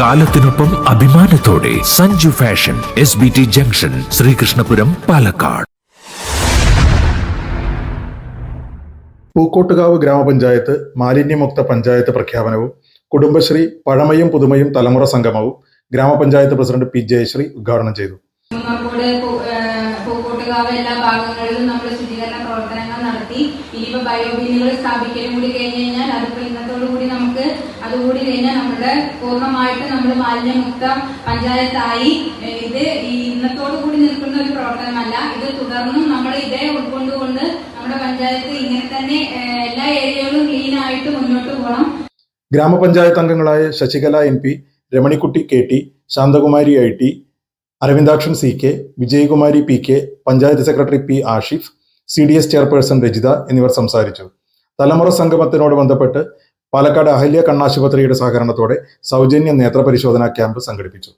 കാലത്തിനൊപ്പം അഭിമാനത്തോടെ Sanju fashion S B T junction Sreekrishnapuram Palakkad. Pookkottukavu grama panchayat മാലിന്യമുക്ത പഞ്ചായത്ത് പ്രഖ്യാപനവും കുടുംബശ്രീ പഴമയും പുതുമയും തലമുറ സംഗമവും ഗ്രാമപഞ്ചായത്ത് പ്രസിഡന്റ് പി ജയശ്രീ ഉദ്ഘാടനം ചെയ്തു. നമ്മുടെ പൂക്കോട്ടുകാവ് എല്ലാ ഭാഗങ്ങളിലും നമ്മൾ ശുചീകരണ പ്രവർത്തനങ്ങൾ നടത്തി. ഇനിയിപ്പോ ബയോബിനുകൾ സ്ഥാപിക്കലും കൂടി കഴിഞ്ഞു കഴിഞ്ഞാൽ അതിപ്പോ ഇന്നത്തോടു കൂടി നമുക്ക് അതുകൂടി കഴിഞ്ഞാൽ നമ്മുടെ പൂർണമായിട്ട് നമ്മൾ മാലിന്യമുക്ത പഞ്ചായത്തായി ഇത് ഇന്നത്തോടു കൂടി നിൽക്കുന്ന ഒരു പ്രവർത്തനമല്ല. ഇത് തുടർന്നും നമ്മൾ ഇതേ ഉൾക്കൊണ്ടുകൊണ്ട് നമ്മുടെ പഞ്ചായത്ത് ഇങ്ങനെ തന്നെ എല്ലാ ഏരിയകളും ക്ലീൻ ആയിട്ട് മുന്നോട്ട് പോകണം. ഗ്രാമപഞ്ചായത്ത് അംഗങ്ങളായ Sasikala M P Ramanikutty K T Santhakumari I T Aravindakshan C K Vijayakumari P K panchayat secretary P Ashif C D S chairperson Rajitha എന്നിവർ സംസാരിച്ചു. തലമുറ സംഗമത്തിനോട് ബന്ധപ്പെട്ട് പാലക്കാട് അഹല്യ കണ്ണാശുപത്രിയുടെ സഹകരണത്തോടെ സൗജന്യ നേത്രപരിശോധനാ ക്യാമ്പ് സംഘടിപ്പിച്ചു.